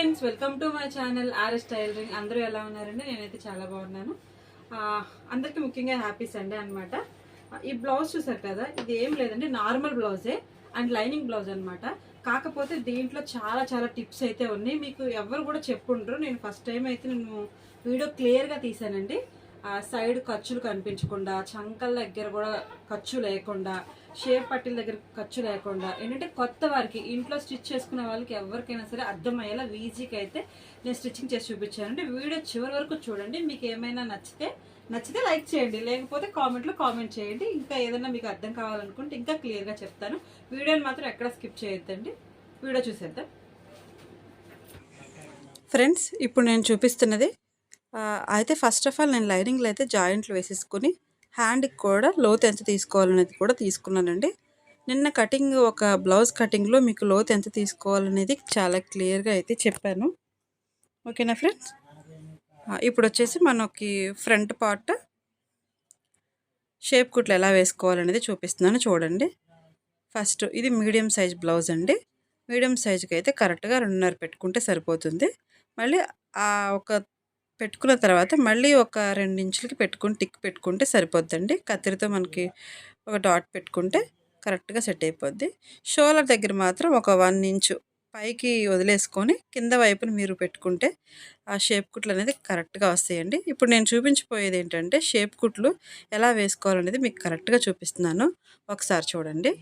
Friends welcome to my channel RS tailoring అందరూ ఎలా ఉన్నారండి? నేనైతే చాలా బాగున్నాను. అందరికీ ముఖ్యంగా హ్యాపీ సండే అనమాట ఈ బ్లౌజ్ చూసారు కదా? ఇది ఏం లేదండి నార్మల్ బ్లౌజే అండ్ లైనింగ్ బ్లౌజ్ అనమాట కాకపోతే దీంట్లో చాలా చాలా టిప్స్ అయితే ఉన్నాయి. మీకు ఎవరు కూడా చెప్పుండ్రు. నేను ఫస్ట్ టైం అయితే నేను వీడియో క్లియర్గా తీసానండి. ఆ సైడ్ ఖర్చులు కనిపించకుండా చంకల దగ్గర కూడా ఖర్చు లేకుండా షేప్ పట్టీల దగ్గర ఖర్చు లేకుండా ఏంటంటే కొత్త వారికి ఇంట్లో స్టిచ్ చేసుకునే వాళ్ళకి ఎవరికైనా సరే అర్థమయ్యేలా ఈజీకి అయితే నేను స్టిచ్చింగ్ చేసి చూపించానండి వీడియో చివరి వరకు చూడండి. మీకు ఏమైనా నచ్చితే నచ్చితే లైక్ చేయండి. లేకపోతే కామెంట్లో కామెంట్ చేయండి. ఇంకా ఏదైనా మీకు అర్థం కావాలనుకుంటే ఇంకా క్లియర్గా చెప్తాను. వీడియోని మాత్రం ఎక్కడ స్కిప్ చేయొద్దండి. వీడియో చూసేద్దాం. ఫ్రెండ్స్ ఇప్పుడు నేను చూపిస్తున్నది అయితే ఫస్ట్ ఆఫ్ ఆల్ నేను లైనింగ్లో అయితే జాయింట్లు వేసేసుకుని హ్యాండ్కి కూడా లోతు ఎంత తీసుకోవాలనేది కూడా తీసుకున్నానండి. నిన్న కటింగ్ ఒక బ్లౌజ్ కటింగ్లో మీకు లోతు ఎంత తీసుకోవాలనేది చాలా క్లియర్గా అయితే చెప్పాను. ఓకేనా ఫ్రెండ్స్? ఇప్పుడు వచ్చేసి మనకి ఫ్రంట్ పార్ట్ షేప్ కుట్లు ఎలా వేసుకోవాలనేది చూపిస్తున్నాను చూడండి. ఫస్ట్ ఇది మీడియం సైజ్ బ్లౌజ్ అండి. మీడియం సైజుకి అయితే కరెక్ట్గా రెండున్నర పెట్టుకుంటే సరిపోతుంది. మళ్ళీ ఆ ఒక పెట్టుకున్న తర్వాత మళ్ళీ ఒక రెండు ఇంచులకి పెట్టుకుని టిక్ పెట్టుకుంటే సరిపోద్దండి. కత్తిరితో మనకి ఒక డాట్ పెట్టుకుంటే కరెక్ట్గా సెట్ అయిపోద్ది. షోలర్ దగ్గర మాత్రం ఒక వన్ ఇంచు పైకి వదిలేసుకొని కింద వైపున మీరు పెట్టుకుంటే ఆ షేప్ కుట్లు అనేది కరెక్ట్గా వస్తాయండి. ఇప్పుడు నేను చూపించిపోయేది ఏంటంటే షేప్ కుట్లు ఎలా వేసుకోవాలనేది మీకు కరెక్ట్గా చూపిస్తున్నాను. ఒకసారి చూడండి.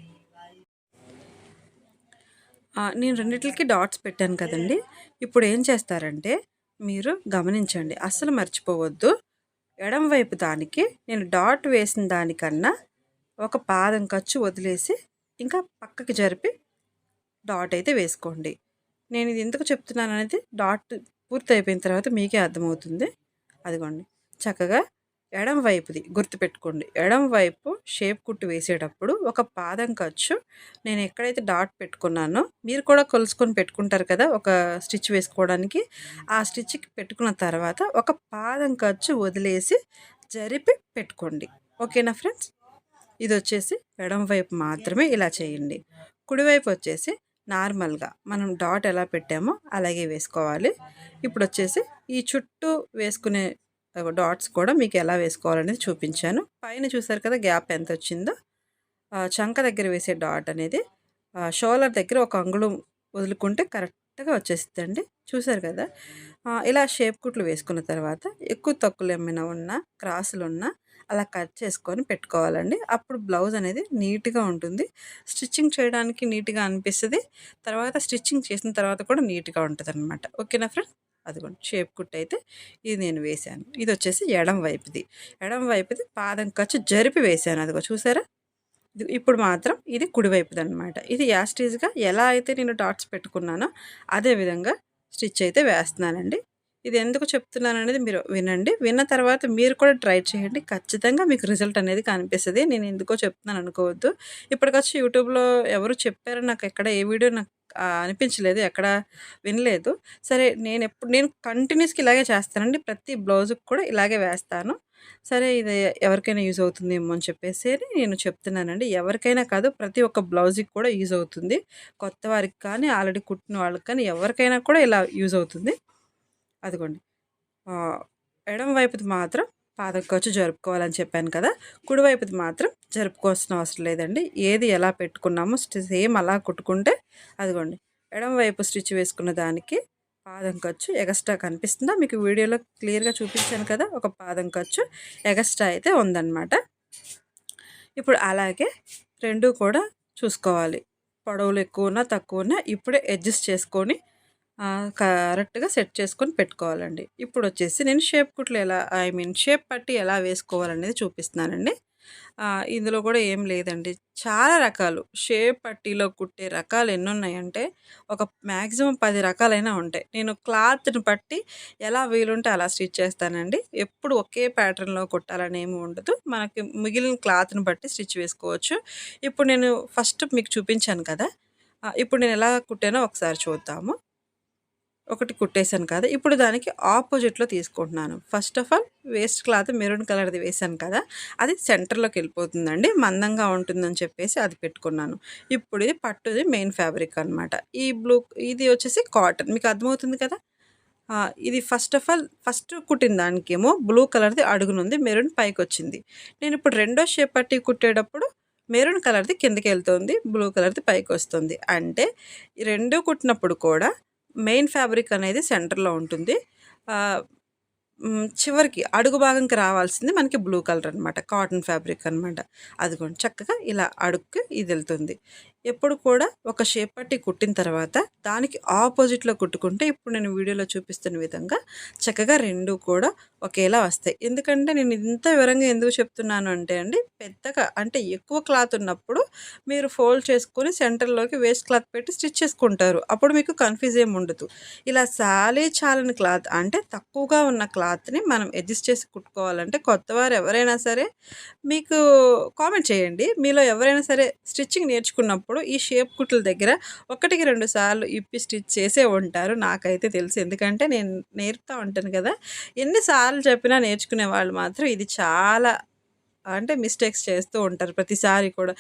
నేను రెండిట్లకి డాట్స్ పెట్టాను కదండి. ఇప్పుడు ఏం చేస్తారంటే మీరు గమనించండి. అస్సలు మర్చిపోవద్దు. ఎడం వైపు దానికి నేను డాట్ వేసిన దానికన్నా ఒక పాదం ఖర్చు వదిలేసి ఇంకా పక్కకి జరిపి డాట్ అయితే వేసుకోండి. నేను ఇది ఎందుకు చెప్తున్నాను అనేది డాట్ పూర్తి అయిపోయిన తర్వాత మీకే అర్థమవుతుంది. అదిగోండి. చక్కగా ఎడం వైపుది గుర్తుపెట్టుకోండి. ఎడం వైపు షేప్ కుట్టు వేసేటప్పుడు ఒక పాదం ఖర్చు నేను ఎక్కడైతే డాట్ పెట్టుకున్నానో మీరు కూడా కొలుసుకొని పెట్టుకుంటారు కదా ఒక స్టిచ్ వేసుకోవడానికి. ఆ స్టిచ్కి పెట్టుకున్న తర్వాత ఒక పాదం ఖర్చు వదిలేసి జరిపి పెట్టుకోండి. ఓకేనా ఫ్రెండ్స్? ఇది వచ్చేసి ఎడం వైపు మాత్రమే ఇలా చేయండి. కుడివైపు వచ్చేసి నార్మల్గా మనం డాట్ ఎలా పెట్టామో అలాగే వేసుకోవాలి. ఇప్పుడు వచ్చేసి ఈ చుట్టూ వేసుకునే డాట్స్ కూడా మీకు ఎలా వేసుకోవాలనేది చూపించాను. పైన చూసారు కదా గ్యాప్ ఎంత వచ్చిందో. చంక దగ్గర వేసే డాట్ అనేది షోలర్ దగ్గర ఒక అంగుళం వదులుకుంటే కరెక్ట్గా వచ్చేస్తుందండి చూసారు కదా? ఇలా షేప్ కుట్లు వేసుకున్న తర్వాత ఎక్కువ తక్కువలు ఏమైనా ఉన్నా క్రాసులు ఉన్నా అలా కట్ చేసుకొని పెట్టుకోవాలండి. అప్పుడు బ్లౌజ్ అనేది నీట్గా ఉంటుంది. స్టిచ్చింగ్ చేయడానికి నీట్గా అనిపిస్తుంది. తర్వాత స్టిచ్చింగ్ చేసిన తర్వాత కూడా నీట్గా ఉంటుంది అనమాట ఓకేనా ఫ్రెండ్? అదిగోండి షేప్ కుట్ అయితే ఇది నేను వేశాను. ఇది వచ్చేసి ఎడం వైపుది. ఎడం వైపుది పాదం ఖర్చు జరిపి వేశాను. అదిగో చూసారా? ఇది ఇప్పుడు మాత్రం ఇది కుడివైపుది అనమాట ఇది యాస్టీజ్గా ఎలా అయితే నేను డాట్స్ పెట్టుకున్నానో అదే విధంగా స్టిచ్ అయితే వేస్తున్నానండి. ఇది ఎందుకు చెప్తున్నాను అనేది మీరు వినండి. విన్న తర్వాత మీరు కూడా ట్రై చేయండి. ఖచ్చితంగా మీకు రిజల్ట్ అనేది కనిపిస్తుంది. నేను ఎందుకో చెప్తున్నాను అనుకోవద్దు. ఇప్పటికొచ్చి యూట్యూబ్లో ఎవరు చెప్పారో నాకు ఎక్కడ ఏ వీడియో నాకు అనిపించలేదు ఎక్కడ వినలేదు. సరే నేను ఎప్పుడు నేను కంటిన్యూస్కి ఇలాగే చేస్తానండి. ప్రతి బ్లౌజ్కి కూడా ఇలాగే వేస్తాను. సరే ఇది ఎవరికైనా యూజ్ అవుతుందేమో అని చెప్పేసి నేను చెప్తున్నానండి. ఎవరికైనా కాదు ప్రతి ఒక్క బ్లౌజ్కి కూడా యూజ్ అవుతుంది. కొత్త వారికి కానీ ఆల్రెడీ కుట్టిన వాళ్ళకి కానీ ఎవరికైనా కూడా ఇలా యూజ్ అవుతుంది. అదిగోండి. ఎడమ ఎడం వైపుది మాత్రం పాదం ఖర్చు జరుపుకోవాలని చెప్పాను కదా కుడివైపుది మాత్రం జరుపుకోవాల్సిన అవసరం లేదండి. ఏది ఎలా పెట్టుకున్నామో సేమ్ అలా కుట్టుకుంటే అదిగోండి. ఎడమవైపు స్టిచ్ వేసుకున్న దానికి పాదం ఖర్చు ఎగస్ట్రా కనిపిస్తుందా? మీకు వీడియోలో క్లియర్గా చూపించాను కదా ఒక పాదం ఖర్చు ఎగస్ట్రా అయితే ఉందన్నమాట. ఇప్పుడు అలాగే రెండు కూడా చూసుకోవాలి. పొడవులు ఎక్కువ ఉన్నా తక్కువ ఉన్నా ఇప్పుడే అడ్జస్ట్ చేసుకొని కరెక్ట్గా సెట్ చేసుకొని పెట్టుకోవాలండి. ఇప్పుడు వచ్చేసి నేను షేప్ కుట్లు ఎలా ఐ మీన్ షేప్ పట్టి ఎలా వేసుకోవాలనేది చూపిస్తున్నానండి. ఇందులో కూడా ఏం లేదండి. చాలా రకాలు. షేప్ పట్టీలో కుట్టే రకాలు ఎన్ని ఉన్నాయంటే ఒక మ్యాక్సిమం పది రకాలైనా ఉంటాయి. నేను క్లాత్ని బట్టి ఎలా వీలుంటే అలా స్టిచ్ చేస్తానండి. ఎప్పుడు ఒకే ప్యాటర్న్లో కుట్టాలని ఏమి ఉండదు. మనకి మిగిలిన క్లాత్ని బట్టి స్టిచ్ వేసుకోవచ్చు. ఇప్పుడు నేను ఫస్ట్ మీకు చూపించాను కదా. ఇప్పుడు నేను ఎలా కుట్టానో ఒకసారి చూద్దాము. ఒకటి కుట్టేశాను కదా ఇప్పుడు దానికి ఆపోజిట్లో తీసుకుంటున్నాను. First of all waste cloth maroon కలర్ది వేసాను కదా అది సెంటర్లోకి వెళ్ళిపోతుందండి మందంగా ఉంటుందని చెప్పేసి అది పెట్టుకున్నాను. ఇప్పుడు ఇది పట్టుది మెయిన్ ఫ్యాబ్రిక్ అనమాట ఈ బ్లూ ఇది వచ్చేసి కాటన్ మీకు అర్థమవుతుంది కదా? ఇది ఫస్ట్ ఆఫ్ ఆల్ ఫస్ట్ కుట్టిన దానికేమో బ్లూ కలర్ది అడుగునుంది మెరూన్ పైకి వచ్చింది. నేను ఇప్పుడు రెండో షేప్ పట్టి కుట్టేటప్పుడు మెరూన్ కలర్ది కిందకి వెళ్తుంది బ్లూ కలర్ది పైకి వస్తుంది. అంటే ఈ రెండు కుట్టినప్పుడు కూడా మెయిన్ ఫ్యాబ్రిక్ అనేది సెంటర్లో ఉంటుంది. చివరికి అడుగు భాగంకి రావాల్సింది మనకి బ్లూ కలర్ అనమాట కాటన్ ఫ్యాబ్రిక్ అనమాట అదిగోండి చక్కగా ఇలా అడుగుకి ఇది వెళ్తుంది. ఎప్పుడు కూడా ఒక షేప్ పట్టి కుట్టిన తర్వాత దానికి ఆపోజిట్లో కుట్టుకుంటే ఇప్పుడు నేను వీడియోలో చూపిస్తున్న విధంగా చక్కగా రెండు కూడా ఒకేలా వస్తాయి. ఎందుకంటే నేను ఇంత వివరంగా ఎందుకు చెప్తున్నాను అంటే అండి పెద్దగా అంటే ఎక్కువ క్లాత్ ఉన్నప్పుడు మీరు ఫోల్డ్ చేసుకుని సెంటర్లోకి వేస్ట్ క్లాత్ పెట్టి స్టిచ్ చేసుకుంటారు. అప్పుడు మీకు కన్ఫ్యూజ్ ఏమి ఉండదు. ఇలా సాలే చాలని క్లాత్ అంటే తక్కువగా ఉన్న క్లాత్ని మనం అడ్జస్ట్ చేసి కుట్టుకోవాలంటే కొత్త వారు ఎవరైనా సరే మీకు కామెంట్ చేయండి. మీలో ఎవరైనా సరే స్టిచ్చింగ్ నేర్చుకున్నప్పుడు ఈ షేప్ కుట్ల దగ్గర ఒకటికి రెండు సార్లు ఇప్పి స్టిచ్ చేసే ఉంటారు. నాకైతే తెలుసు. ఎందుకంటే నేను నేర్పుతూ ఉంటాను కదా. ఎన్నిసార్లు చెప్పినా నేర్చుకునే వాళ్ళు మాత్రం ఇది చాలా అంటే మిస్టేక్స్ చేస్తూ ఉంటారు. ప్రతిసారి కూడా.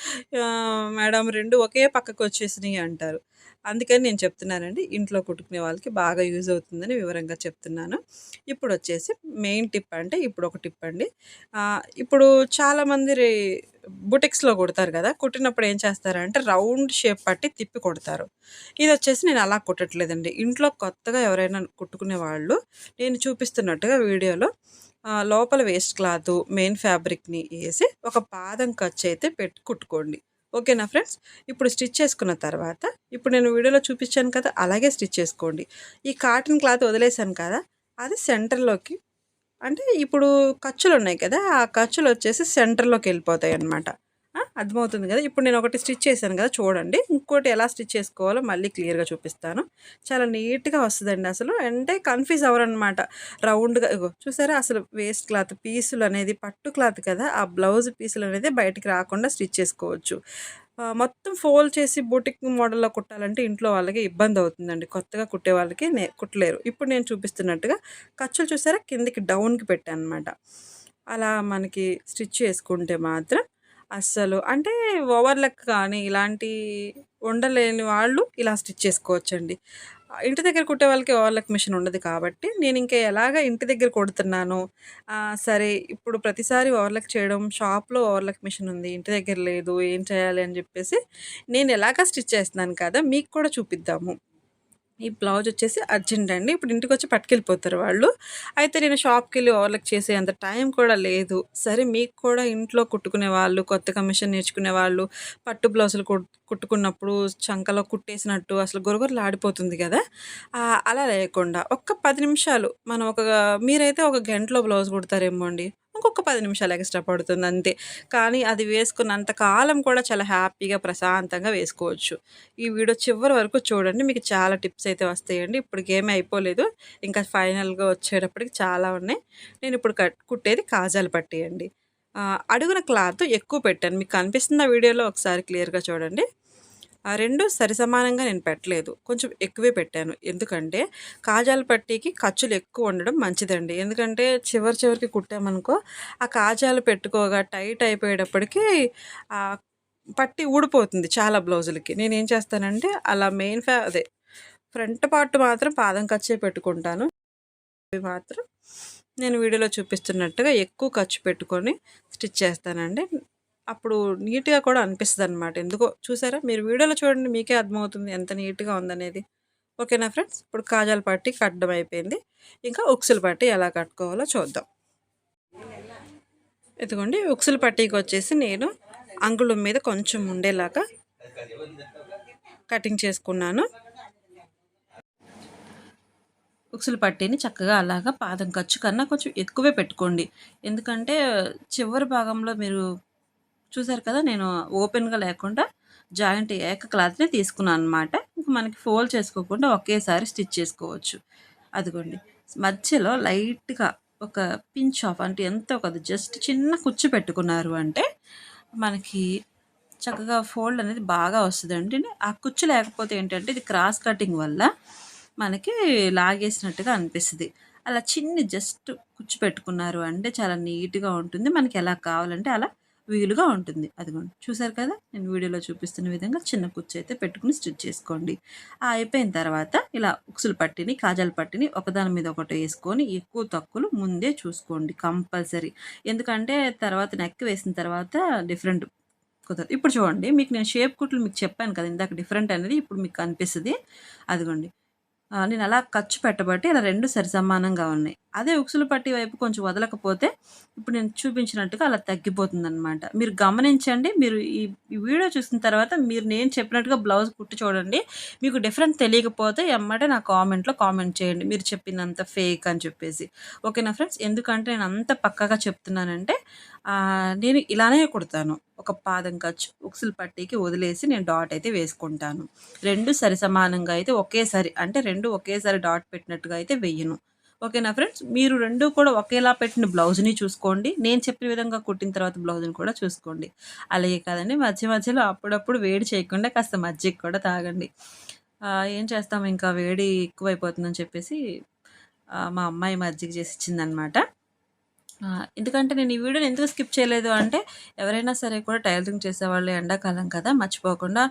మేడం రెండు ఒకే పక్కకు వచ్చేసినాయి అంటారు. అందుకని నేను చెప్తున్నానండి ఇంట్లో కుట్టుకునే వాళ్ళకి బాగా యూజ్ అవుతుందని వివరంగా చెప్తున్నాను. ఇప్పుడు వచ్చేసి మెయిన్ టిప్ అంటే ఇప్పుడు ఒక టిప్ అండి. ఇప్పుడు చాలామంది బుటిక్స్లో కుడతారు కదా కుట్టినప్పుడు ఏం చేస్తారంటే రౌండ్ షేప్ పట్టి తిప్పి కొడతారు. ఇది వచ్చేసి నేను అలా కుట్టట్లేదండి. ఇంట్లో కొత్తగా ఎవరైనా కుట్టుకునే వాళ్ళు నేను చూపిస్తున్నట్టుగా వీడియోలో లోపల వేస్ట్ క్లాత్ మెయిన్ ఫ్యాబ్రిక్ని వేసి ఒక పాదం ఖర్చు అయితే పెట్టి కుట్టుకోండి. ఓకేనా ఫ్రెండ్స్? ఇప్పుడు స్టిచ్ చేసుకున్న తర్వాత ఇప్పుడు నేను వీడియోలో చూపించాను కదా అలాగే స్టిచ్ చేసుకోండి. ఈ కాటన్ క్లాత్ వదిలేసాను కదా అది సెంటర్లోకి అంటే ఇప్పుడు ఖర్చులు ఉన్నాయి కదా ఆ ఖర్చులు వచ్చేసి సెంటర్లోకి వెళ్ళిపోతాయి అన్నమాట అర్థమవుతుంది కదా. ఇప్పుడు నేను ఒకటి స్టిచ్ చేశాను కదా చూడండి. ఇంకోటి ఎలా స్టిచ్ చేసుకోవాలో మళ్ళీ క్లియర్గా చూపిస్తాను. చాలా నీట్గా వస్తుందండి అసలు. అంటే కన్ఫ్యూజ్ అవ్వరనమాట. రౌండ్గా ఇగో చూసారా? అసలు వేస్ట్ క్లాత్ పీసులు అనేది పట్టు క్లాత్ కదా. ఆ బ్లౌజ్ పీసులు అనేది బయటికి రాకుండా స్టిచ్ చేసుకోవచ్చు. మొత్తం ఫోల్డ్ చేసి బూటిక్ మోడల్లో కుట్టాలంటే ఇంట్లో వాళ్ళకి ఇబ్బంది అవుతుందండి. కొత్తగా కుట్టే వాళ్ళకి నే కుట్టలేరు. ఇప్పుడు నేను చూపిస్తున్నట్టుగా ఖర్చులు చూసారా? కిందికి డౌన్కి పెట్టాను అనమాట అలా మనకి స్టిచ్ చేసుకుంటే మాత్రం అస్సలు. అంటే ఓవర్లక్ కానీ ఇలాంటి ఉండలేని వాళ్ళు ఇలా స్టిచ్ చేసుకోవచ్చండి. ఇంటి దగ్గర కుట్టే వాళ్ళకి ఓవర్లక్ మిషన్ ఉండదు కాబట్టి నేను ఇంకా ఎలాగ ఇంటి దగ్గర కుడుతున్నాను? సరే ఇప్పుడు ప్రతిసారి ఓవర్లక్ చేయడం షాప్లో ఓవర్లక్ మిషన్ ఉంది ఇంటి దగ్గర లేదు ఏం చేయాలి అని చెప్పేసి నేను ఎలాగ స్టిచ్ చేస్తున్నాను కదా మీకు కూడా చూపిద్దాము. ఈ బ్లౌజ్ వచ్చేసి అర్జెంట్ అండి. ఇప్పుడు ఇంటికి వచ్చి పట్టుకెళ్ళిపోతారు వాళ్ళు. అయితే నేను షాప్కి వెళ్ళి ఓవర్లక్ చేసే అంత టైం కూడా లేదు. సరే మీకు కూడా ఇంట్లో కుట్టుకునే వాళ్ళు కొత్తగా మిషన్ నేర్చుకునే వాళ్ళు పట్టు బ్లౌజులు కుట్టుకున్నప్పుడు చంకలో కుట్టేసినట్టు అసలు గొరగొరలు ఆడిపోతుంది కదా అలా లేకుండా ఒక్క పది నిమిషాలు మనం ఒక మీరైతే ఒక గంటలో బ్లౌజ్ కుడతారేమో అండి. ఇంకొక పది నిమిషాలు ఎక్స్ట్రా పడుతుంది అంతే. కానీ అది వేసుకున్నంత కాలం కూడా చాలా హ్యాపీగా ప్రశాంతంగా వేసుకోవచ్చు. ఈ వీడియో చివరి వరకు చూడండి. మీకు చాలా టిప్స్ అయితే వస్తాయండి. ఇప్పుడు గేమ్ అయిపోలేదు. ఇంకా ఫైనల్గా వచ్చేటప్పటికి చాలా ఉన్నాయి. నేను ఇప్పుడు కుట్టేది కాజాలు పట్టేయండి అడుగున క్లాత్ ఎక్కువ పెట్టాను. మీకు కనిపిస్తున్న వీడియోలో ఒకసారి క్లియర్గా చూడండి. ఆ రెండు సరిసమానంగా నేను పెట్టలేదు. కొంచెం ఎక్కువే పెట్టాను. ఎందుకంటే కాజాల పట్టీకి ఖర్చులు ఎక్కువ ఉండడం మంచిదండి. ఎందుకంటే చివరి చివరికి కుట్టామనుకో ఆ కాజాలు పెట్టుకోగా టైట్ అయిపోయేటప్పటికీ ఆ పట్టి ఊడిపోతుంది చాలా బ్లౌజులకి. నేను ఏం చేస్తానంటే అలా మెయిన్ ఫ్యా అదే ఫ్రంట్ పార్ట్ మాత్రం పాదం ఖర్చే పెట్టుకుంటాను. అవి మాత్రం నేను వీడియోలో చూపిస్తున్నట్టుగా ఎక్కువ ఖర్చు పెట్టుకొని స్టిచ్ చేస్తానండి. అప్పుడు నీట్గా కూడా అనిపిస్తుంది అనమాట ఎందుకో చూసారా? మీరు వీడియోలో చూడండి మీకే అర్థమవుతుంది ఎంత నీట్గా ఉందనేది. ఓకేనా ఫ్రెండ్స్? ఇప్పుడు కాజాల పట్టి కట్టడం అయిపోయింది. ఇంకా ఉక్సుల పట్టి ఎలా కట్టుకోవాలో చూద్దాం. ఇదిగోండి ఉక్సులు పట్టీకి వచ్చేసి నేను అంగుళం మీద కొంచెం ఉండేలాగా కటింగ్ చేసుకున్నాను. ఉక్సులు పట్టీని చక్కగా అలాగా పాదం ఖర్చు కన్నా కొంచెం ఎక్కువే పెట్టుకోండి. ఎందుకంటే చివరి భాగంలో మీరు చూసారు కదా నేను ఓపెన్గా లేకుండా జాయింట్ ఏక క్లాత్ని తీసుకున్నాను అనమాట ఇంకా మనకి ఫోల్డ్ చేసుకోకుండా ఒకేసారి స్టిచ్ చేసుకోవచ్చు. అదిగోండి. మధ్యలో లైట్గా ఒక పించ్ ఆఫ్ అంటే ఎంత ఒక జస్ట్ చిన్న కుచ్చు పెట్టుకున్నారు అంటే మనకి చక్కగా ఫోల్డ్ అనేది బాగా వస్తుంది. ఆ కుచ్చు లేకపోతే ఏంటంటే ఇది క్రాస్ కటింగ్ వల్ల మనకి లాగేసినట్టుగా అనిపిస్తుంది. అలా చిన్ని జస్ట్ కుచ్చు పెట్టుకున్నారు అంటే చాలా నీట్గా ఉంటుంది. మనకి ఎలా కావాలంటే అలా వీలుగా ఉంటుంది. అదిగోండి చూసారు కదా? నేను వీడియోలో చూపిస్తున్న విధంగా చిన్న కుచ్చు అయితే పెట్టుకుని స్టిచ్ చేసుకోండి. ఆ అయిపోయిన తర్వాత ఇలా ఉక్సులు పట్టిని కాజాల పట్టిని ఒకదాని మీద ఒకటి వేసుకొని ఎక్కువ తక్కువలు ముందే చూసుకోండి కంపల్సరీ. ఎందుకంటే తర్వాత నెక్ వేసిన తర్వాత డిఫరెంట్ కుదరదు. ఇప్పుడు చూడండి మీకు నేను షేప్ కుట్లు మీకు చెప్పాను కదా ఇందాక డిఫరెంట్ అనేది ఇప్పుడు మీకు అనిపిస్తుంది అదిగోండి నేను అలా ఖర్చు పెట్టబట్టి ఇలా రెండు సరిసమానంగా ఉన్నాయి. అదే ఉక్సులు పట్టి వైపు కొంచెం వదలకపోతే ఇప్పుడు నేను చూపించినట్టుగా అలా తగ్గిపోతుందనమాట మీరు గమనించండి మీరు ఈ ఈ వీడియో చూసిన తర్వాత మీరు నేను చెప్పినట్టుగా బ్లౌజ్ కుట్టి చూడండి మీకు డిఫరెంట్ తెలియకపోతే ఎమ్మటే నా కామెంట్లో కామెంట్ చేయండి మీరు చెప్పినంత ఫేక్ అని చెప్పేసి. ఓకేనా ఫ్రెండ్స్? ఎందుకంటే నేను అంత పక్కగా చెప్తున్నానంటే నేను ఇలానే కుడతాను. ఒక పాదం ఖర్చు ఉక్సులు పట్టీకి వదిలేసి నేను డాట్ అయితే వేసుకుంటాను. రెండు సరి సమానంగా అయితే ఒకేసారి అంటే రెండు ఒకేసారి డాట్ పెట్టినట్టుగా అయితే వెయ్యను. ఓకేనా ఫ్రెండ్స్? మీరు రెండు కూడా ఒకేలా పెట్టిన బ్లౌజ్ని చూసుకోండి. నేను చెప్పిన విధంగా కుట్టిన తర్వాత బ్లౌజ్ని కూడా చూసుకోండి. అలాగే కాదండి మధ్య మధ్యలో అప్పుడప్పుడు వేడి చేయకుండా కాస్త మజ్జిగ కూడా తాగండి. ఏం చేస్తాం? ఇంకా వేడి ఎక్కువైపోతుందని చెప్పేసి మా అమ్మాయి మజ్జిగ చేసి ఇచ్చిందనమాట ఎందుకంటే నేను ఈ వీడియోని ఎందుకు స్కిప్ చేయలేదు అంటే ఎవరైనా సరే కూడా టైలరింగ్ చేసేవాళ్ళు ఎండాకాలం కదా మర్చిపోకుండా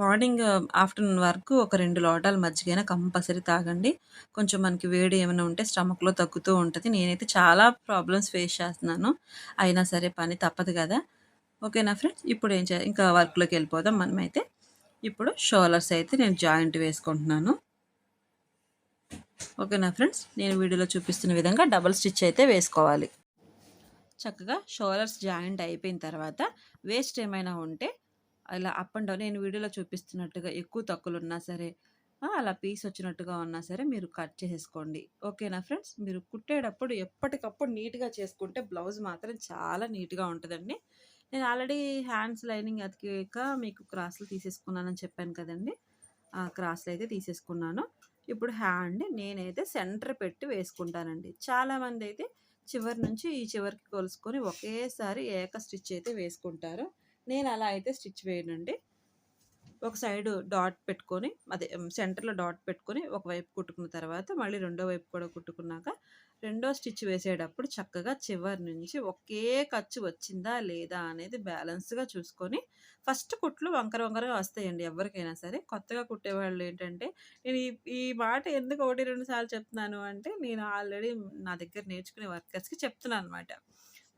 మార్నింగ్ ఆఫ్టర్నూన్ వరకు ఒక రెండు లోటాలు మజ్జిగైనా కంపల్సరీ తాగండి. కొంచెం మనకి వేడి ఏమైనా ఉంటే స్టమక్లో తగ్గుతూ ఉంటుంది. నేనైతే చాలా ప్రాబ్లమ్స్ ఫేస్ చేస్తున్నాను. అయినా సరే పని తప్పదు కదా. ఓకేనా ఫ్రెండ్స్? ఇప్పుడు ఏం చే ఇంకా వర్క్లోకి వెళ్ళిపోదాం మనమైతే. ఇప్పుడు షోలర్స్ అయితే నేను జాయింట్ వేసుకుంటున్నాను. ఓకేనా ఫ్రెండ్స్? నేను వీడియోలో చూపిస్తున్న విధంగా డబల్ స్టిచ్ అయితే వేసుకోవాలి. చక్కగా షోలర్స్ జాయింట్ అయిపోయిన తర్వాత వేస్ట్ ఏమైనా ఉంటే అలా అప్ అండ్ డౌన్ నేను వీడియోలో చూపిస్తున్నట్టుగా ఎక్కువ తక్కువలు ఉన్నా సరే అలా పీస్ వచ్చినట్టుగా ఉన్నా సరే మీరు కట్ చేసేసుకోండి. ఓకేనా ఫ్రెండ్స్? మీరు కుట్టేటప్పుడు ఎప్పటికప్పుడు నీట్గా చేసుకుంటే బ్లౌజ్ మాత్రం చాలా నీట్గా ఉంటుందండి. నేను ఆల్రెడీ హ్యాండ్స్ లైనింగ్ అతికాక మీకు క్రాస్లు తీసేసుకున్నానని చెప్పాను కదండి. ఆ క్రాస్లు అయితే తీసేసుకున్నాను. ఇప్పుడు హ్యాండ్ నేనైతే సెంటర్ పెట్టి వేసుకుంటానండి. చాలామంది అయితే చివరి నుంచి ఈ చివరికి కొలుసుకొని ఒకేసారి ఏక స్టిచ్ అయితే వేసుకుంటారు. నేను అలా అయితే స్టిచ్ వేయనండి. ఒక సైడ్ డాట్ పెట్టుకొని అదే సెంటర్లో డాట్ పెట్టుకొని ఒకవైపు కుట్టుకున్న తర్వాత మళ్ళీ రెండో వైపు కూడా కుట్టుకున్నాక రెండో స్టిచ్ వేసేటప్పుడు చక్కగా చివరి నుంచి ఒకే ఖర్చు వచ్చిందా లేదా అనేది బ్యాలెన్స్గా చూసుకొని ఫస్ట్ కుట్లు వంకర వంకరగా వస్తాయండి ఎవరికైనా సరే. కొత్తగా కుట్టేవాళ్ళు ఏంటంటే నేను ఈ ఈ మాట ఎందుకు ఒకటి రెండు సార్లు చెప్తున్నాను? అంటే నేను ఆల్రెడీ నా దగ్గర నేర్చుకునే వర్కర్స్కి చెప్తున్నాను అనమాట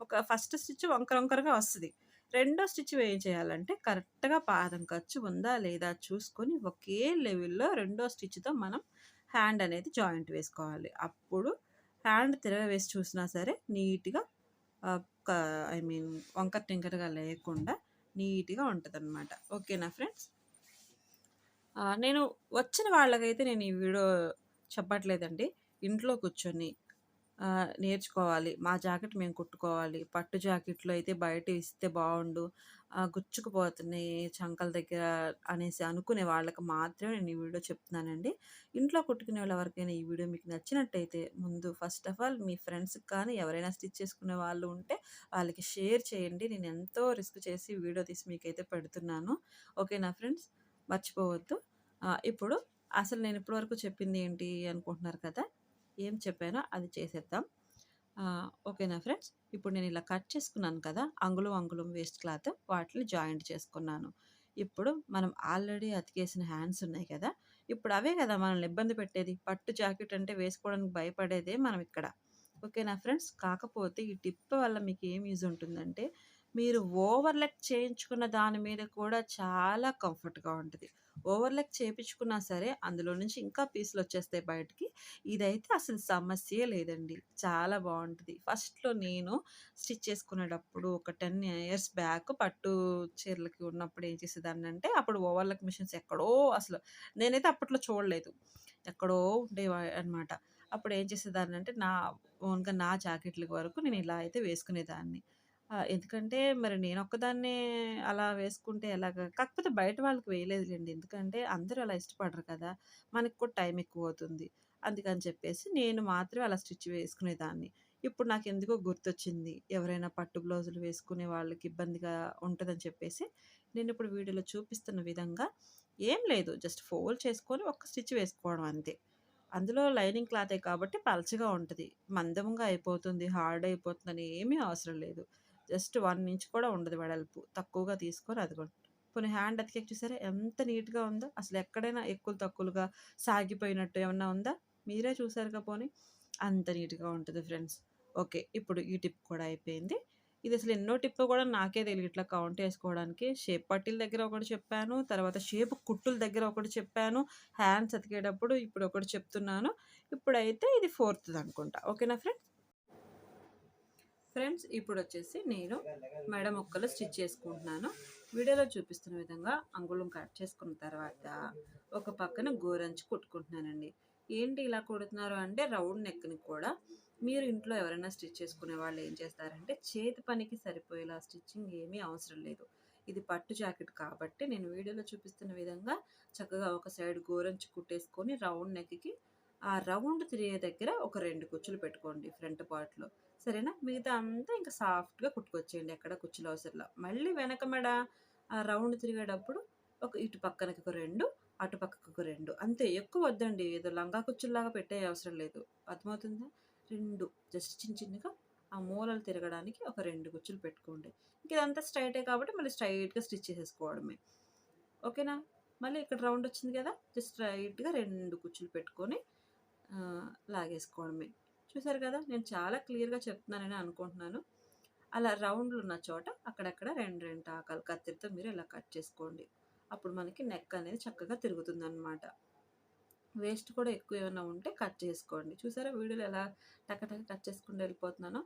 ఒక ఫస్ట్ స్టిచ్ వంకర వంకరగా వస్తుంది. రెండో స్టిచ్ ఏం చేయాలంటే కరెక్ట్గా పాదం ఖర్చు ఉందా లేదా చూసుకొని ఒకే లెవెల్లో రెండో స్టిచ్తో మనం హ్యాండ్ అనేది జాయింట్ వేసుకోవాలి. అప్పుడు హ్యాండ్ తిరగవేసి చూసినా సరే నీట్గా ఐ మీన్ వంకర టింకరగా లేకుండా నీట్గా ఉంటుంది అనమాట ఓకేనా ఫ్రెండ్స్? నేను వచ్చిన వాళ్ళకైతే నేను ఈ వీడియో చెప్పట్లేదండి. ఇంట్లో కూర్చొని నేర్చుకోవాలి. మా జాకెట్ మేము కుట్టుకోవాలి. పట్టు జాకెట్లు అయితే బయట ఇస్తే బాగుండు. గుచ్చుకుపోతున్నాయి చంకల దగ్గర అనేసి అనుకునే వాళ్ళకి మాత్రమే నేను ఈ వీడియో చెప్తున్నానండి. ఇంట్లో కుట్టుకునే వాళ్ళ ఎవరికైనా ఈ వీడియో మీకు నచ్చినట్టయితే ముందు ఫస్ట్ ఆఫ్ ఆల్ మీ ఫ్రెండ్స్కి కానీ ఎవరైనా స్టిచ్ చేసుకునే వాళ్ళు ఉంటే వాళ్ళకి షేర్ చేయండి. నేను ఎంతో రిస్క్ చేసి వీడియో తీసి మీకైతే పెడుతున్నాను. ఓకేనా ఫ్రెండ్స్ మర్చిపోవద్దు. ఇప్పుడు అసలు నేను ఇప్పటివరకు చెప్పింది ఏంటి అనుకుంటున్నారు కదా? ఏం చెప్పానో అది చేసేద్దాం. ఓకేనా ఫ్రెండ్స్? ఇప్పుడు నేను ఇలా కట్ చేసుకున్నాను కదా అంగుళం అంగుళం వేస్ట్ క్లాత్ వాటిని జాయింట్ చేసుకున్నాను. ఇప్పుడు మనం ఆల్రెడీ అతికేసిన హ్యాండ్స్ ఉన్నాయి కదా ఇప్పుడు అవే కదా మనల్ని ఇబ్బంది పెట్టేది. పట్టు జాకెట్ అంటే వేసుకోవడానికి భయపడేదే మనం ఇక్కడ. ఓకేనా ఫ్రెండ్స్? కాకపోతే ఈ టిప్ వల్ల మీకు ఏం యూజ్ ఉంటుందంటే మీరు ఓవర్లెక్ చేయించుకున్న దాని మీద కూడా చాలా కంఫర్ట్గా ఉంటుంది. ఓవర్లెక్ చేయించుకున్నా సరే అందులో నుంచి ఇంకా పీసులు వచ్చేస్తాయి బయటికి. ఇదైతే అసలు సమస్యే లేదండి. చాలా బాగుంటుంది ఫస్ట్లో నేను స్టిచ్ చేసుకునేటప్పుడు ఒక టెన్ ఇయర్స్ బ్యాక్ పట్టు చీరలకి ఉన్నప్పుడు ఏం చేసేదాన్ని అంటే అప్పుడు ఓవర్లెక్ మిషన్స్ ఎక్కడో అసలు నేనైతే అప్పట్లో చూడలేదు. ఎక్కడో ఉండేవా అనమాట అప్పుడు ఏం చేసేదాన్ని అంటే నా ఓన్గా నా జాకెట్ల వరకు నేను ఇలా అయితే వేసుకునేదాన్ని. ఎందుకంటే మరి నేనొక్కదాన్నే అలా వేసుకుంటే ఎలాగా? కాకపోతే బయట వాళ్ళకి వేయలేదులెండి. ఎందుకంటే అందరూ అలా ఇష్టపడరు కదా! మనకు కూడా టైం ఎక్కువ అవుతుంది అందుకని చెప్పేసి నేను మాత్రమే అలా స్టిచ్ వేసుకునేదాన్ని. ఇప్పుడు నాకెందుకో గుర్తొచ్చింది. ఎవరైనా పట్టు బ్లౌజులు వేసుకునే వాళ్ళకి ఇబ్బందిగా ఉంటదని చెప్పేసి, నేను ఇప్పుడు వీడియోలో చూపిస్తున్న విధంగా ఏం లేదు జస్ట్ ఫోల్డ్ చేసుకొని ఒక స్టిచ్ వేసుకోవడం అంతే అందులో లైనింగ్ క్లాతే కాబట్టి పలచగా ఉంటుంది మందంగా అయిపోతుంది హార్డ్ అయిపోతుందని ఏమీ అవసరం లేదు జస్ట్ వన్ ఇంచ్ కూడా ఉండదు వెడల్పు. తక్కువగా తీసుకొని అది కూడా కొన్ని హ్యాండ్ అతికేక్ చూసారా? ఎంత నీట్గా ఉందో. అసలు ఎక్కడైనా ఎక్కువ తక్కువలుగా సాగిపోయినట్టు ఏమన్నా ఉందా? మీరే చూసారుగా పోనీ. అంత నీట్గా ఉంటుంది ఫ్రెండ్స్. ఓకే ఇప్పుడు ఈ టిప్ కూడా అయిపోయింది. ఇది అసలు ఎన్నో టిప్ కూడా నాకే తెలియదు ఇట్లా కౌంట్ వేసుకోవడానికి షేప్ పట్టీల దగ్గర ఒకటి చెప్పాను తర్వాత షేప్ కుట్టుల దగ్గర ఒకటి చెప్పాను హ్యాండ్స్ అతికేటప్పుడు ఇప్పుడు ఒకటి చెప్తున్నాను. ఇప్పుడైతే ఇది ఫోర్త్ అనుకుంటా. ఓకేనా ఫ్రెండ్స్? ఫ్రెండ్స్ ఇప్పుడు వచ్చేసి నేను మెడ మొక్కలు స్టిచ్ చేసుకుంటున్నాను. వీడియోలో చూపిస్తున్న విధంగా అంగుళం కట్ చేసుకున్న తర్వాత ఒక పక్కన గోరంచి కుట్టుకుంటున్నానండి. ఏంటి ఇలా కుడుతున్నారు అంటే రౌండ్ నెక్ని కూడా మీరు ఇంట్లో ఎవరైనా స్టిచ్ చేసుకునే వాళ్ళు ఏం చేస్తారంటే చేతి పనికి సరిపోయేలా స్టిచ్చింగ్ ఏమీ అవసరం లేదు. ఇది పట్టు జాకెట్ కాబట్టి నేను వీడియోలో చూపిస్తున్న విధంగా చక్కగా ఒక సైడ్ గోరంచి కుట్టేసుకొని రౌండ్ నెక్కి ఆ రౌండ్ తిరిగే దగ్గర ఒక రెండు కుచ్చులు పెట్టుకోండి ఫ్రంట్ పార్ట్లో. సరేనా? మిగతా అంతా ఇంకా సాఫ్ట్గా కుట్టుకొచ్చేయండి ఎక్కడ కుచ్చులు అవసరంలో. మళ్ళీ వెనక మెడ ఆ రౌండ్ తిరిగేటప్పుడు ఒక ఇటు పక్కనకి ఒక రెండు అటు పక్కకు ఒక రెండు. అంతే ఎక్కువ వద్దండి. ఏదో లంగా కుచ్చుల్లాగా పెట్టే అవసరం లేదు. అర్థమవుతుందా? రెండు. జస్ట్ చిన్న చిన్నగా ఆ మూలలు తిరగడానికి ఒక రెండు కుచ్చులు పెట్టుకోండి. ఇంక ఇదంతా స్ట్రైటే కాబట్టి మళ్ళీ స్ట్రైట్గా స్టిచ్ చేసేసుకోవడమే. ఓకేనా? మళ్ళీ ఇక్కడ రౌండ్ వచ్చింది కదా? జస్ట్ స్ట్రైట్గా రెండు కుచ్చులు పెట్టుకొని లాగేసుకోవడమే. చూసారు కదా నేను చాలా క్లియర్గా చెప్తున్నానని అనుకుంటున్నాను. అలా రౌండ్లు ఉన్న చోట అక్కడక్కడ రెండు రెండు ఆకాలు కత్తిరితో మీరు ఇలా కట్ చేసుకోండి. అప్పుడు మనకి నెక్ అనేది చక్కగా తిరుగుతుంది అనమాట వేస్ట్ కూడా ఎక్కువ ఏమైనా ఉంటే కట్ చేసుకోండి. చూసారా వీడియోలో ఎలా టక్కటక్క కట్ చేసుకుంటూ వెళ్ళిపోతున్నానో?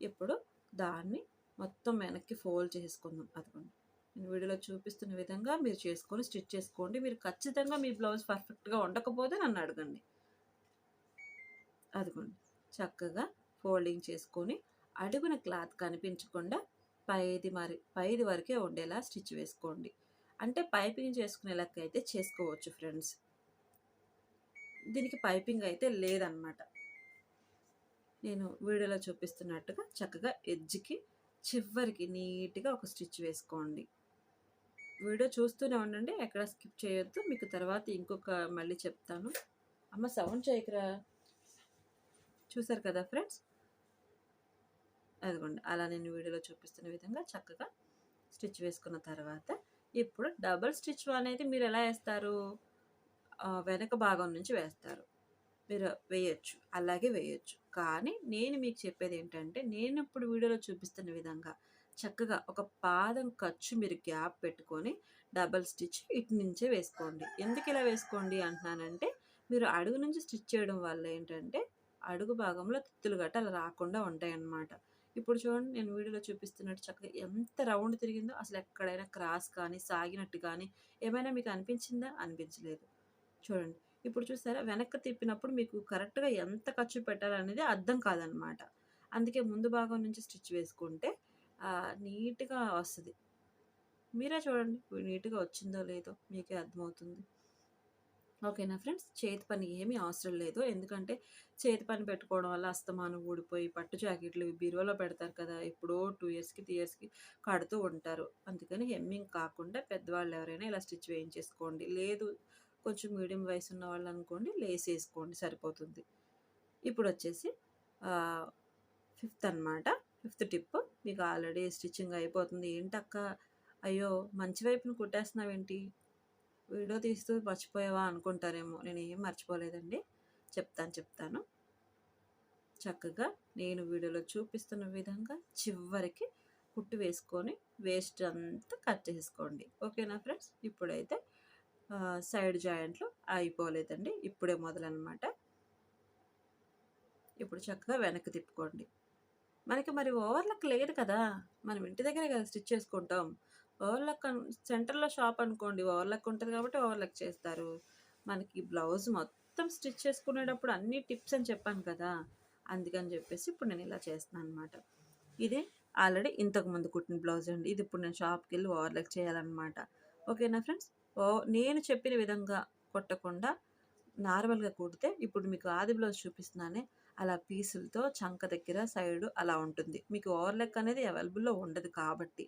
ఇప్పుడు దాన్ని మొత్తం వెనక్కి ఫోల్డ్ చేసుకుందాం. అదిగోండి. నేను వీడియోలో చూపిస్తున్న విధంగా మీరు చేసుకొని స్టిచ్ చేసుకోండి. మీరు ఖచ్చితంగా మీ బ్లౌజ్ పర్ఫెక్ట్గా ఉండకపోతే నన్ను అడగండి. అదిగోండి. చక్కగా ఫోల్డింగ్ చేసుకొని అడుగున క్లాత్ కనిపించకుండా పైది మరి పైది వరకే ఉండేలా స్టిచ్ వేసుకోండి. అంటే పైపింగ్ చేసుకునే లెక్క అయితే చేసుకోవచ్చు ఫ్రెండ్స్. దీనికి పైపింగ్ అయితే లేదనమాట నేను వీడియోలో చూపిస్తున్నట్టుగా చక్కగా ఎడ్జ్కి చివరికి నీట్గా ఒక స్టిచ్ వేసుకోండి. వీడియో చూస్తూనే ఉండండి ఎక్కడ స్కిప్ చేయొద్దు. మీకు తర్వాత ఇంకొక మళ్ళీ చెప్తాను. అమ్మ సౌండ్ చేయకరా? చూసారు కదా ఫ్రెండ్స్? అదిగోండి అలా నేను వీడియోలో చూపిస్తున్న విధంగా చక్కగా స్టిచ్ వేసుకున్న తర్వాత ఇప్పుడు డబల్ స్టిచ్ అనేది మీరు ఎలా వేస్తారు? వెనక భాగం నుంచి వేస్తారు. మీరు వేయచ్చు అలాగే వేయచ్చు. కానీ నేను మీకు చెప్పేది ఏంటంటే నేను ఇప్పుడు వీడియోలో చూపిస్తున్న విధంగా చక్కగా ఒక పాదం ఖర్చు మీరు గ్యాప్ పెట్టుకొని డబల్ స్టిచ్ ఇటు నుంచే వేసుకోండి. ఎందుకు ఇలా వేసుకోండి అంటున్నానంటే మీరు అడుగు నుంచి స్టిచ్ చేయడం వల్ల ఏంటంటే అడుగు భాగంలో తిత్తులు గట్ట అలా రాకుండా ఉంటాయి అన్నమాట ఇప్పుడు చూడండి నేను వీడియోలో చూపిస్తున్నట్టు చక్కగా ఎంత రౌండ్ తిరిగిందో అసలు ఎక్కడైనా క్రాస్ కానీ సాగినట్టు కానీ ఏమైనా మీకు అనిపించిందా? అనిపించలేదు. చూడండి ఇప్పుడు చూసారా? వెనక్కి తిప్పినప్పుడు మీకు కరెక్ట్గా ఎంత ఖర్చు పెట్టాలనేది అర్థం కాదనమాట అందుకే ముందు భాగం నుంచి స్టిచ్ వేసుకుంటే నీట్గా వస్తుంది. మీరే చూడండి నీట్గా వచ్చిందో లేదో మీకే అర్థమవుతుంది. ఓకేనా ఫ్రెండ్స్? చేతి పని ఏమీ అవసరం లేదు. ఎందుకంటే చేతి పని పెట్టుకోవడం వల్ల అస్తమానం ఊడిపోయి పట్టు జాకెట్లు బీరువాలో పెడతారు కదా ఎప్పుడో టూ ఇయర్స్కి త్రీ ఇయర్స్కి కడుతూ ఉంటారు. అందుకని హెమ్మింగ్ కాకుండా పెద్దవాళ్ళు ఎవరైనా ఇలా స్టిచ్ వేయించేసుకోండి. లేదు కొంచెం మీడియం వయసు ఉన్న వాళ్ళు అనుకోండి లేస్ వేసుకోండి సరిపోతుంది. ఇప్పుడు వచ్చేసి ఫిఫ్త్ అనమాట ఫిఫ్త్ టిప్. మీకు ఆల్రెడీ స్టిచ్చింగ్ అయిపోతుంది. ఏంటక్క? అయ్యో మంచి వైపును కుట్టేస్తున్నావేంటి? వీడియో తీస్తూ మర్చిపోయావా అనుకుంటారేమో. నేను ఏం మర్చిపోలేదండి. చెప్తాను చెప్తాను. చక్కగా నేను వీడియోలో చూపిస్తున్న విధంగా చివరికి కుట్టు వేసుకొని వేస్ట్ అంతా కట్ చేసుకోండి. ఓకేనా ఫ్రెండ్స్? ఇప్పుడైతే సైడ్ జాయింట్లు అయిపోలేదండి. ఇప్పుడే మొదలనమాట. ఇప్పుడు చక్కగా వెనక్కి తిప్పుకోండి. మనకి మరి ఓవర్లకు లేదు కదా. మనం ఇంటి దగ్గరే కదా స్టిచ్ చేసుకుంటాం. ఓవర్లక్ సెంటర్లో షాప్ అనుకోండి ఓవర్లక్ ఉంటుంది కాబట్టి ఓవర్లక్ చేస్తారు. మనకి బ్లౌజ్ మొత్తం స్టిచ్ చేసుకునేటప్పుడు అన్ని టిప్స్ అని చెప్పాను కదా అందుకని చెప్పేసి ఇప్పుడు నేను ఇలా చేస్తున్నాను అనమాట ఇది ఆల్రెడీ ఇంతకు ముందు కుట్టిన బ్లౌజ్ అండి. ఇది ఇప్పుడు నేను షాప్కి వెళ్ళి ఓవర్లక్ చేయాలన్నమాట. ఓకేనా ఫ్రెండ్స్? ఓ నేను చెప్పిన విధంగా కొట్టకుండా నార్మల్గా కుడితే ఇప్పుడు మీకు ఆది బ్లౌజ్ చూపిస్తున్నానే అలా పీసులతో చంక దగ్గర సైడ్ అలా ఉంటుంది. మీకు ఓవర్లెక్ అనేది అవైలబుల్లో ఉండదు కాబట్టి.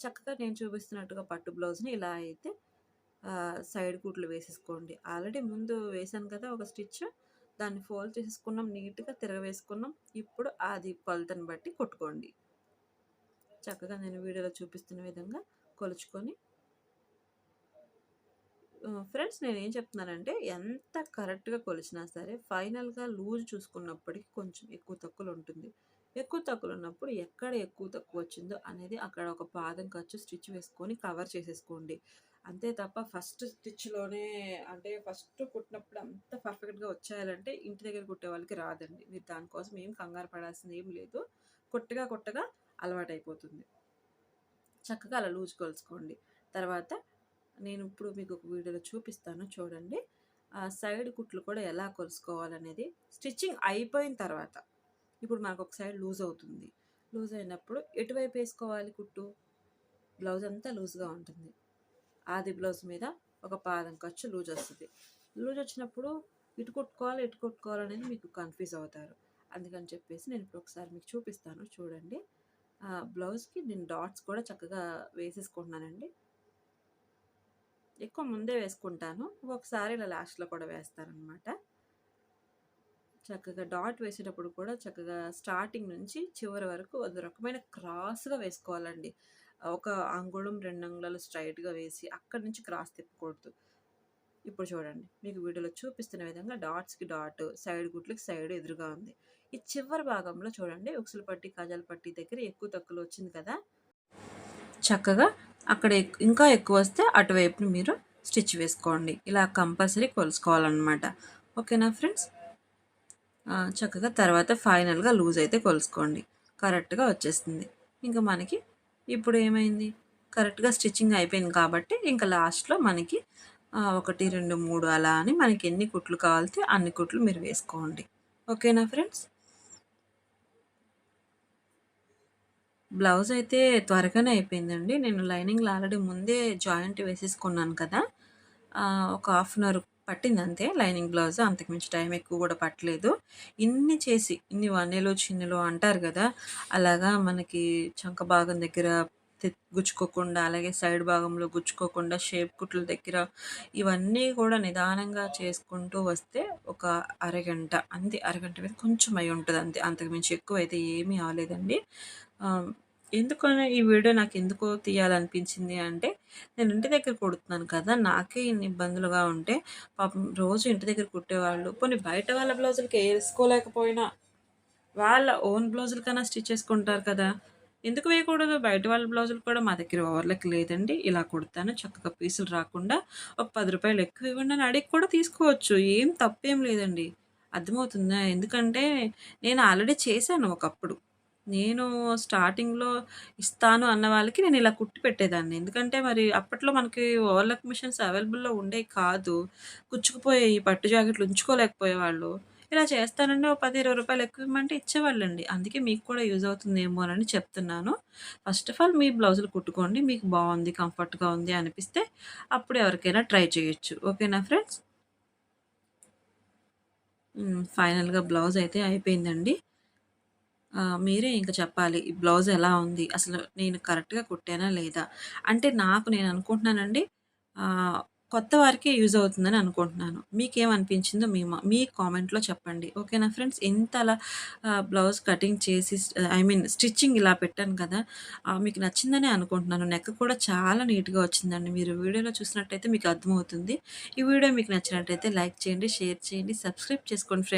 చక్కగా నేను చూపిస్తున్నట్టుగా పట్టు బ్లౌజ్ని ఇలా అయితే సైడ్ కూట్లు వేసేసుకోండి. ఆల్రెడీ ముందు వేసాను కదా ఒక స్టిచ్ దాన్ని ఫోల్డ్ చేసేసుకున్నాం నీట్గా తిరగవేసుకున్నాం. ఇప్పుడు అది కొలతను బట్టి కొట్టుకోండి. చక్కగా నేను వీడియోలో చూపిస్తున్న విధంగా కొలుచుకొని ఫ్రెండ్స్ నేను ఏం చెప్తున్నానంటే ఎంత కరెక్ట్గా కొలిచినా సరే ఫైనల్గా లూజ్ చూసుకున్నప్పటికీ కొంచెం ఎక్కువ తక్కువలు ఉంటుంది. ఎక్కువ తక్కువలు ఉన్నప్పుడు ఎక్కడ ఎక్కువ తక్కువ వచ్చిందో అనేది అక్కడ ఒక పాదం ఖర్చు స్టిచ్ వేసుకొని కవర్ చేసేసుకోండి. అంతే తప్ప ఫస్ట్ స్టిచ్లోనే అంటే ఫస్ట్ కుట్టినప్పుడు అంత పర్ఫెక్ట్గా వచ్చేయాలంటే ఇంటి దగ్గర కుట్టే వాళ్ళకి రాదండి. మీరు దానికోసం ఏం కంగారు పడాల్సింది ఏం లేదు. కొట్టగా కొట్టగా అలవాటైపోతుంది. చక్కగా అలా లూజ్ కొలుచుకోండి. తర్వాత నేను ఇప్పుడు మీకు ఒక వీడియోలో చూపిస్తాను చూడండి. ఆ సైడ్ కుట్లు కూడా ఎలా కొలుసుకోవాలనేది స్టిచ్చింగ్ అయిపోయిన తర్వాత ఇప్పుడు మనకు ఒక సైడ్ లూజ్ అవుతుంది. లూజ్ అయినప్పుడు ఎటువైపు వేసుకోవాలి కుట్టు? బ్లౌజ్ అంతా లూజ్గా ఉంటుంది. ఆది బ్లౌజ్ మీద ఒక పాదం ఖర్చు లూజ్ వస్తుంది. లూజ్ వచ్చినప్పుడు ఇటు కొట్టుకోవాలి ఇటు కొట్టుకోవాలనేది మీకు కన్ఫ్యూజ్ అవుతారు. అందుకని చెప్పేసి నేను ఇప్పుడు ఒకసారి మీకు చూపిస్తాను. చూడండి. బ్లౌజ్కి నేను డాట్స్ కూడా చక్కగా వేసేసుకుంటున్నానండి. ఎక్కువ ముందే వేసుకుంటాను. ఒకసారి ఇలా లాస్ట్లో కూడా వేస్తానమాట చక్కగా డాట్ వేసేటప్పుడు కూడా చక్కగా స్టార్టింగ్ నుంచి చివరి వరకు ఒక రకమైన క్రాస్గా వేసుకోవాలండి. ఒక అంగుళం రెండు అంగుళాలు స్ట్రైట్గా వేసి అక్కడి నుంచి క్రాస్ తిప్పకూడదు. ఇప్పుడు చూడండి మీకు వీడియోలో చూపిస్తున్న విధంగా డాట్స్కి డాట్ సైడ్ గుట్లకి సైడ్ ఎదురుగా ఉంది. ఈ చివరి భాగంలో చూడండి ఉక్సుల పట్టి కాజాల పట్టి దగ్గర ఎక్కువ తక్కువ వచ్చింది కదా? చక్కగా అక్కడ ఇంకా ఎక్కువ వస్తే అటువైపు మీరు స్టిచ్ వేసుకోండి. ఇలా కంపల్సరీ కొలుసుకోవాలన్నమాట. ఓకేనా ఫ్రెండ్స్? చక్కగా తర్వాత ఫైనల్గా లూజ్ అయితే కొలుసుకోండి. కరెక్ట్గా వచ్చేస్తుంది. ఇంకా మనకి ఇప్పుడు ఏమైంది? కరెక్ట్గా స్టిచ్చింగ్ అయిపోయింది కాబట్టి ఇంకా లాస్ట్లో మనకి ఒకటి రెండు మూడు అలా అని మనకి ఎన్ని కుట్లు కావాలితే అన్ని కుట్లు మీరు వేసుకోండి. ఓకేనా ఫ్రెండ్స్? బ్లౌజ్ అయితే త్వరగానే అయిపోయిందండి. నేను లైనింగ్లో ఆల్రెడీ ముందే జాయింట్ వేసేసుకున్నాను కదా. ఒక హాఫ్ అన్ అవర్ పట్టింది అంతే లైనింగ్ బ్లౌజ్ అంతకుమించి టైం ఎక్కువ కూడా పట్టలేదు. ఇన్ని చేసి ఇన్ని వన్నెలు చిన్నెలు అంటారు కదా అలాగా మనకి చంక భాగం దగ్గర గుచ్చుకోకుండా అలాగే సైడ్ భాగంలో గుచ్చుకోకుండా షేప్ కుట్ల దగ్గర ఇవన్నీ కూడా నిదానంగా చేసుకుంటూ వస్తే ఒక అరగంట అంతే అరగంట మీద కొంచెం అయి ఉంటుంది అంతే అంతకుమించి ఎక్కువ అయితే ఏమీ అవ్వలేదండి ఎందుకని ఈ వీడియో నాకు ఎందుకో తీయాలనిపించింది అంటే నేను ఇంటి దగ్గర కుడుతున్నాను కదా నాకే ఇన్ని ఇబ్బందులుగా ఉంటే పాపం రోజు ఇంటి దగ్గర కుట్టేవాళ్ళు కొన్ని బయట వాళ్ళ బ్లౌజులకి వేసుకోలేకపోయినా వాళ్ళ ఓన్ బ్లౌజులకైనా స్టిచ్ చేసుకుంటారు కదా. ఎందుకు వేయకూడదు? బయట వాళ్ళ బ్లౌజులు కూడా మా దగ్గర ఓవర్లకు లేదండి. ఇలా కుడతాను చక్కగా పీసులు రాకుండా ఒక పది రూపాయలు ఎక్కువ ఇవ్వండి అని అడిగి కూడా తీసుకోవచ్చు. ఏం తప్పేం లేదండి. అర్థమవుతుందా? ఎందుకంటే నేను ఆల్రెడీ చేశాను ఒకప్పుడు. నేను స్టార్టింగ్‌లో ఇస్తాను అన్న వాళ్ళకి నేను ఇలా కుట్టి పెట్టేదాన్ని. ఎందుకంటే మరి అప్పట్లో మనకి ఓవర్‌లాక్ మిషన్స్ అవైలబుల్‌లో ఉండేవి కాదు. కుచ్చుకుపోయేయి పట్టు జాకెట్లు ఉంచుకోలేకపోయేవాళ్ళు. ఇలా చేస్తానండి ఓ పది ఇరవై రూపాయలు ఎక్కువ ఇవ్వమంటే ఇచ్చేవాళ్ళండి. అందుకే మీకు కూడా యూజ్ అవుతుందేమో అని చెప్తున్నాను. ఫస్ట్ ఆఫ్ ఆల్ మీ బ్లౌజులు కుట్టుకోండి. మీకు బాగుంది, కంఫర్ట్‌గా ఉంది అనిపిస్తే అప్పుడు ఎవరికైనా ట్రై చేయొచ్చు. ఓకేనా ఫ్రెండ్స్? ఫైనల్‌గా బ్లౌజ్ అయితే అయిపోయిందండి. మీరే ఇంకా చెప్పాలి. ఈ బ్లౌజ్ ఎలా ఉంది? అసలు నేను కరెక్ట్‌గా కుట్టానా లేదా? అంటే నాకు నేను అనుకుంటున్నానండి కొత్త వారికి యూజ్ అవుతుందని అనుకుంటున్నాను. మీకేమనిపించిందో మీ మీ కామెంట్‌లో చెప్పండి. ఓకేనా ఫ్రెండ్స్? ఇంతలా బ్లౌజ్ కటింగ్ చేసి ఐ మీన్ స్టిచ్చింగ్ ఇలా పెట్టాను కదా! మీకు నచ్చిందని అనుకుంటున్నాను. నెక్ కూడా చాలా నీట్‌గా వచ్చిందండి. మీరు వీడియోలో చూసినట్టయితే మీకు అర్థమవుతుంది. ఈ వీడియో మీకు నచ్చినట్టయితే లైక్ చేయండి, షేర్ చేయండి, సబ్స్క్రైబ్ చేసుకోండి ఫ్రెండ్స్.